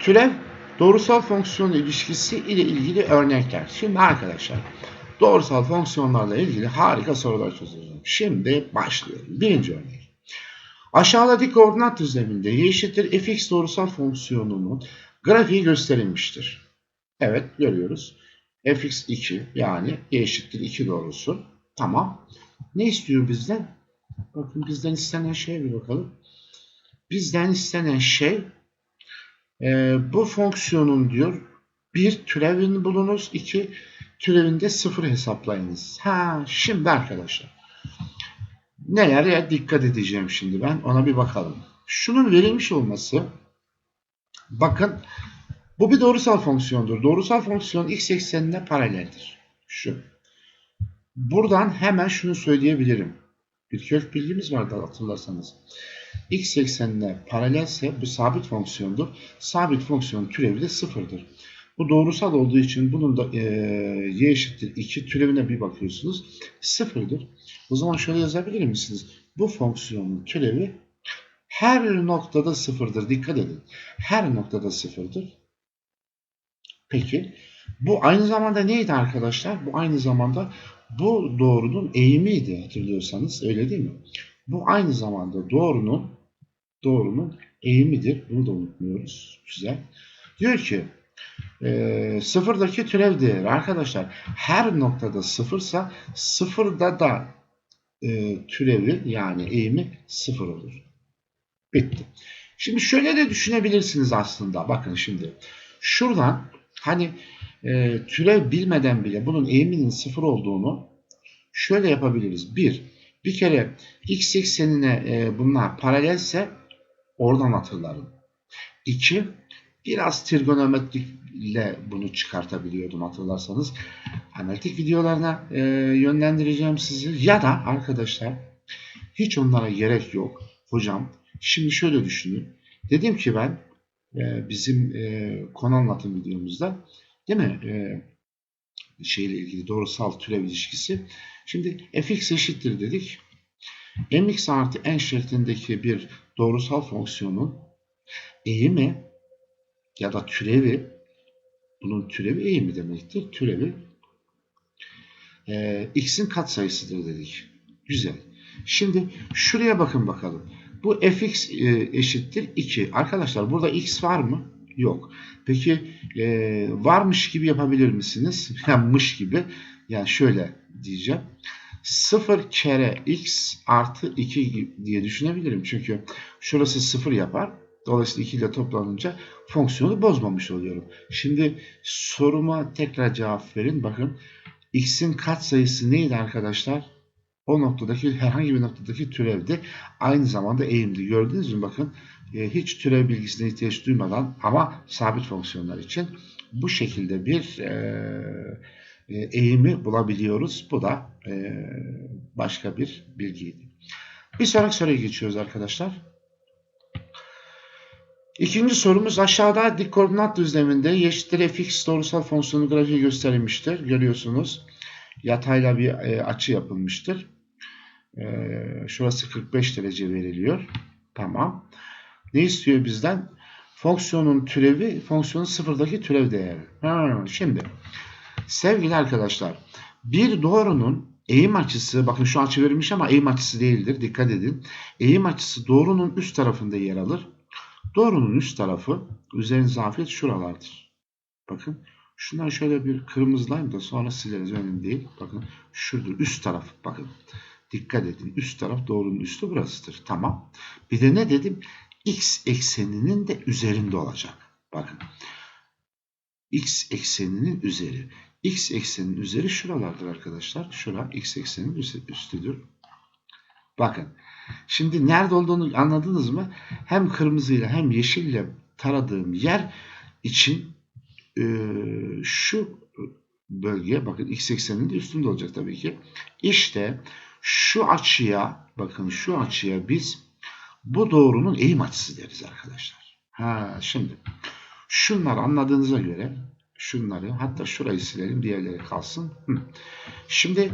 Türev doğrusal fonksiyon ilişkisi ile ilgili örnekler. Şimdi arkadaşlar doğrusal fonksiyonlarla ilgili harika sorular çözeceğim. Şimdi başlıyorum. Birinci örnek. Aşağıdaki koordinat düzleminde y eşittir fx doğrusal fonksiyonunun grafiği gösterilmiştir. Evet görüyoruz. fx2 yani y eşittir 2 doğrusu. Tamam. Ne istiyor bizden? Bakın bizden istenen şeye bir bakalım. Bizden istenen şey e, bu fonksiyonun diyor bir türevini bulunuz, iki türevinde sıfır hesaplayınız. Ha şimdi arkadaşlar nelere dikkat edeceğim şimdi ben ona bir bakalım. Şunun verilmiş olması bakın bu bir doğrusal fonksiyondur. Doğrusal fonksiyon x eksenine paraleldir. Şu. Buradan hemen şunu söyleyebilirim. Bir kök bilgimiz vardı hatırlarsanız. X eksenine paralelse bu sabit fonksiyondur. Sabit fonksiyon türevi de sıfırdır. Bu doğrusal olduğu için bunun da e, y eşittir 2 türevine bir bakıyorsunuz. Sıfırdır. O zaman şöyle yazabilir misiniz? Bu fonksiyonun türevi her noktada sıfırdır. Dikkat edin. Her noktada sıfırdır. Peki. Bu aynı zamanda neydi arkadaşlar? Bu aynı zamanda bu doğrunun eğimiydi hatırlıyorsanız. Öyle değil mi? Bu aynı zamanda doğrunun doğrunun eğimidir. Bunu da unutmuyoruz. Güzel. Diyor ki e, sıfırdaki türev değeri arkadaşlar her noktada sıfırsa sıfırda da e, türevi yani eğimi sıfır olur. Bitti. Şimdi şöyle de düşünebilirsiniz aslında. Bakın şimdi. Şuradan hani e, türev bilmeden bile bunun eğiminin sıfır olduğunu şöyle yapabiliriz. Bir, bir kere x eksenine e, bunlar paralelse oradan hatırlarım. İki, biraz trigonometrikle bunu çıkartabiliyordum hatırlarsanız. Analitik videolarına e, yönlendireceğim sizi. Ya da arkadaşlar hiç onlara gerek yok. Hocam şimdi şöyle düşünün. Dedim ki ben e, bizim e, konu anlatım videomuzda değil mi? E, şeyle ilgili doğrusal türev ilişkisi. Şimdi fx eşittir dedik. mx artı n şeklindeki bir doğrusal fonksiyonun eğimi ya da türevi bunun türevi eğimi demektir. Türevi e, x'in katsayısıdır dedik. Güzel. Şimdi şuraya bakın bakalım. Bu fx e, eşittir 2. Arkadaşlar burada x var mı? Yok. Peki e, varmış gibi yapabilir misiniz? Yanmış gibi. Yani şöyle diyeceğim. 0 kere x artı 2 diye düşünebilirim. Çünkü şurası 0 yapar. Dolayısıyla 2 ile toplanınca fonksiyonu bozmamış oluyorum. Şimdi soruma tekrar cevap verin. Bakın x'in katsayısı neydi arkadaşlar? O noktadaki herhangi bir noktadaki türevdi. Aynı zamanda eğimdi. Gördünüz mü? Bakın hiç türev bilgisine ihtiyaç duymadan ama sabit fonksiyonlar için bu şekilde bir e, e, eğimi bulabiliyoruz. Bu da e, başka bir bilgiydi. Bir sonraki soruya geçiyoruz arkadaşlar. İkinci sorumuz aşağıda dik koordinat düzleminde eşittir fx doğrusal fonksiyonu grafiği gösterilmiştir. Görüyorsunuz yatayla bir e, açı yapılmıştır. E, şurası 45 derece veriliyor. Tamam. Ne istiyor bizden? Fonksiyonun türevi, fonksiyonun sıfırdaki türev değeri. Şimdi sevgili arkadaşlar bir doğrunun eğim açısı, bakın şu açı verilmiş ama eğim açısı değildir. Dikkat edin. Eğim açısı doğrunun üst tarafında yer alır. Doğrunun üst tarafı üzerin zafiyet şuralardır. Bakın şundan şöyle bir kırmızılayım da sonra sileriz önemli değil. Bakın şudur üst taraf. Bakın dikkat edin üst taraf doğrunun üstü burasıdır. Tamam. Bir de ne dedim? X ekseninin de üzerinde olacak. Bakın. X ekseninin üzeri. X ekseninin üzeri şuralardır arkadaşlar. Şura X ekseninin üstüdür. Bakın. Şimdi nerede olduğunu anladınız mı? Hem kırmızıyla hem yeşille taradığım yer için e, şu bölge bakın x ekseninin de üstünde olacak tabii ki. İşte şu açıya bakın şu açıya biz bu doğrunun eğim açısı deriz arkadaşlar. Ha şimdi şunları anladığınıza göre şunları hatta şurayı silelim diğerleri kalsın. Şimdi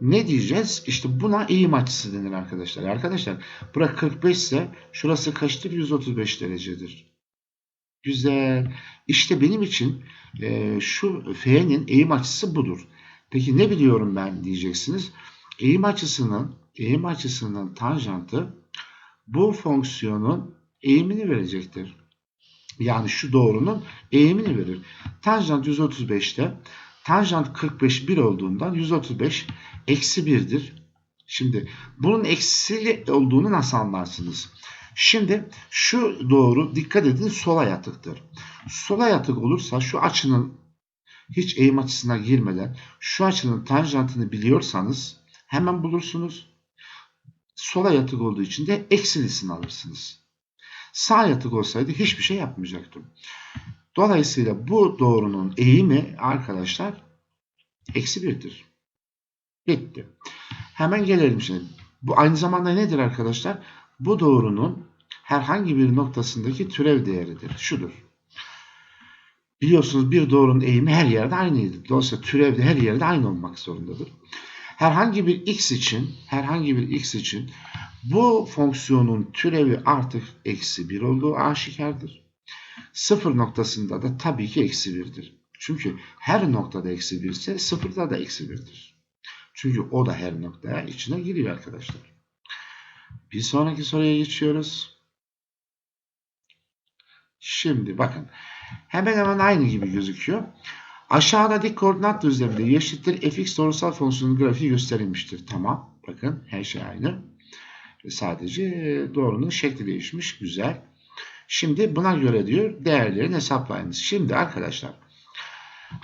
ne diyeceğiz? İşte buna eğim açısı denir arkadaşlar. Arkadaşlar bura 45 ise şurası kaçtır? 135 derecedir. Güzel. İşte benim için e, şu F'nin eğim açısı budur. Peki ne biliyorum ben diyeceksiniz. Eğim açısının eğim açısının tanjantı bu fonksiyonun eğimini verecektir. Yani şu doğrunun eğimini verir. Tanjant 135'te tanjant 45 1 olduğundan 135 eksi 1'dir. Şimdi bunun eksi olduğunu nasıl anlarsınız? Şimdi şu doğru dikkat edin sola yatıktır. Sola yatık olursa şu açının hiç eğim açısına girmeden şu açının tanjantını biliyorsanız hemen bulursunuz. Sola yatık olduğu için de eksilisini alırsınız. Sağ yatık olsaydı hiçbir şey yapmayacaktım. Dolayısıyla bu doğrunun eğimi arkadaşlar eksi birdir. Bitti. Hemen gelelim şimdi. Bu aynı zamanda nedir arkadaşlar? Bu doğrunun herhangi bir noktasındaki türev değeridir. Şudur. Biliyorsunuz bir doğrunun eğimi her yerde aynıydı. Dolayısıyla türev de her yerde aynı olmak zorundadır. Herhangi bir x için, herhangi bir x için bu fonksiyonun türevi artık eksi 1 olduğu aşikardır. Sıfır noktasında da tabii ki eksi 1'dir. Çünkü her noktada eksi 1 ise sıfırda da eksi 1'dir. Çünkü o da her noktaya içine giriyor arkadaşlar. Bir sonraki soruya geçiyoruz. Şimdi bakın. Hemen hemen aynı gibi gözüküyor. Aşağıda dik koordinat düzleminde y eşittir fx doğrusal fonksiyonun grafiği gösterilmiştir. Tamam. Bakın her şey aynı. Sadece doğrunun şekli değişmiş. Güzel. Şimdi buna göre diyor değerlerini hesaplayınız. Şimdi arkadaşlar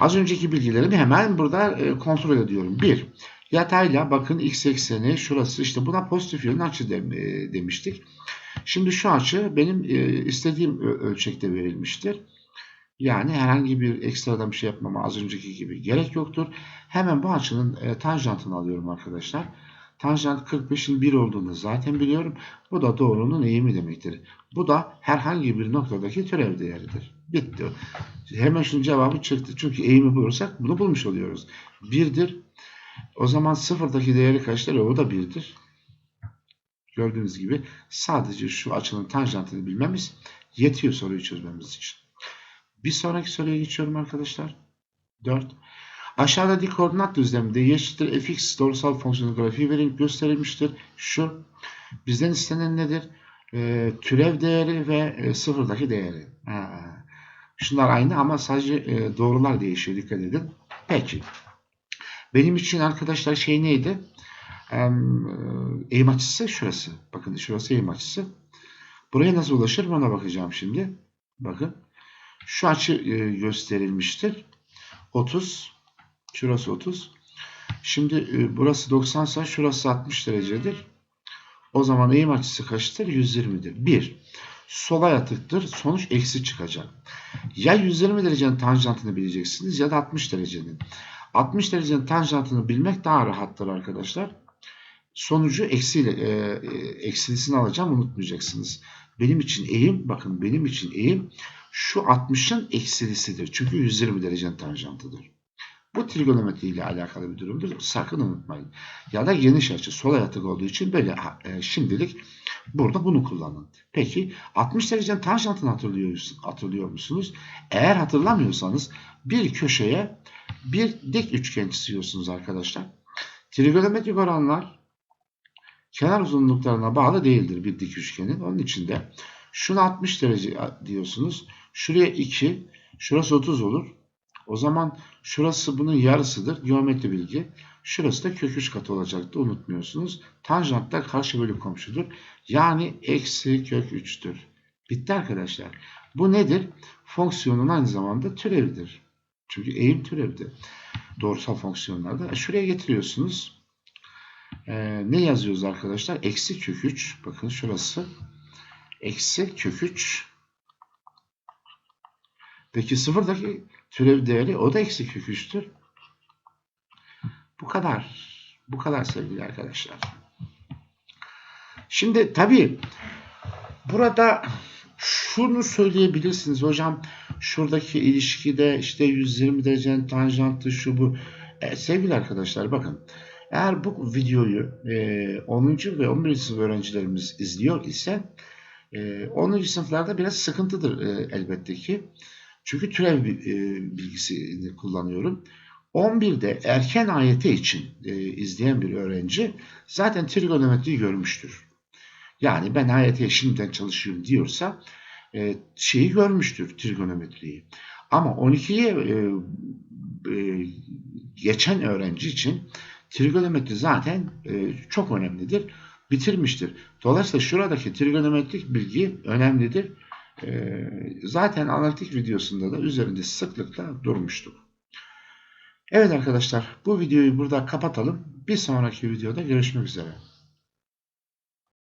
az önceki bilgilerimi hemen burada e, kontrol ediyorum. 1. Yatayla bakın x ekseni şurası işte buna pozitif yönün açı e, demiştik. Şimdi şu açı benim e, istediğim ölçekte verilmiştir. Yani herhangi bir ekstradan bir şey yapmama az önceki gibi gerek yoktur. Hemen bu açının tanjantını alıyorum arkadaşlar. Tanjant 45'in 1 olduğunu zaten biliyorum. Bu da doğrunun eğimi demektir. Bu da herhangi bir noktadaki türev değeridir. Bitti. Hemen şunun cevabı çıktı. Çünkü eğimi bulursak bunu bulmuş oluyoruz. 1'dir. O zaman sıfırdaki değeri kaçtır? O da 1'dir. Gördüğünüz gibi sadece şu açının tanjantını bilmemiz yetiyor soruyu çözmemiz için. Bir sonraki soruya geçiyorum arkadaşlar. 4. Aşağıda dik koordinat düzleminde y eşittir fx doğrusal fonksiyonu grafiği verilip gösterilmiştir. Şu bizden istenen nedir? E, türev değeri ve e, sıfırdaki değeri. Ha. Şunlar aynı ama sadece e, doğrular değişiyor. Dikkat edin. Peki. Benim için arkadaşlar şey neydi? E, eğim açısı şurası. Bakın şurası eğim açısı. Buraya nasıl ulaşır ona bakacağım şimdi. Bakın. Şu açı e, gösterilmiştir. 30 Şurası 30. Şimdi e, burası 90 ise şurası 60 derecedir. O zaman eğim açısı kaçtır? 120'dir. 1. Sola yatıktır. Sonuç eksi çıkacak. Ya 120 derecenin tanjantını bileceksiniz ya da 60 derecenin. 60 derecenin tanjantını bilmek daha rahattır arkadaşlar. Sonucu eksiyle, e, e, eksilisini alacağım unutmayacaksınız. Benim için eğim, bakın benim için eğim şu 60'ın eksilisidir. Çünkü 120 derecenin tanjantıdır. Bu trigonometri ile alakalı bir durumdur. Sakın unutmayın. Ya da geniş açı sola yatık olduğu için böyle e, şimdilik burada bunu kullanın. Peki 60 derecenin tanjantını hatırlıyor, hatırlıyor musunuz? Eğer hatırlamıyorsanız bir köşeye bir dik üçgen çiziyorsunuz arkadaşlar. Trigonometrik oranlar kenar uzunluklarına bağlı değildir bir dik üçgenin. Onun için de şuna 60 derece diyorsunuz. Şuraya 2, şurası 30 olur. O zaman şurası bunun yarısıdır. Geometri bilgi. Şurası da kök 3 katı olacaktı. Unutmuyorsunuz. Tanjantlar karşı bölü komşudur. Yani eksi kök 3'tür. Bitti arkadaşlar. Bu nedir? Fonksiyonun aynı zamanda türevidir. Çünkü eğim türevdi. Doğrusal fonksiyonlarda. E, şuraya getiriyorsunuz. Ee, ne yazıyoruz arkadaşlar? Eksi kök 3. Bakın şurası. Eksi kök 3. Peki sıfırdaki türev değeri o da eksi kök 3'tür. Bu kadar. Bu kadar sevgili arkadaşlar. Şimdi tabii burada şunu söyleyebilirsiniz hocam şuradaki ilişkide işte 120 derecenin tanjantı şu bu. E, sevgili arkadaşlar bakın eğer bu videoyu e, 10. ve 11. sınıf öğrencilerimiz izliyor ise E, 10. sınıflarda biraz sıkıntıdır e, elbette ki. Çünkü türev e, bilgisini kullanıyorum. 11'de erken AYT için e, izleyen bir öğrenci zaten trigonometriyi görmüştür. Yani ben AYT'ye şimdiden çalışıyorum diyorsa e, şeyi görmüştür trigonometriyi. Ama 12'ye e, e, geçen öğrenci için trigonometri zaten e, çok önemlidir. Bitirmiştir. Dolayısıyla şuradaki trigonometrik bilgi önemlidir. E, zaten analitik videosunda da üzerinde sıklıkla durmuştuk. Evet arkadaşlar bu videoyu burada kapatalım. Bir sonraki videoda görüşmek üzere.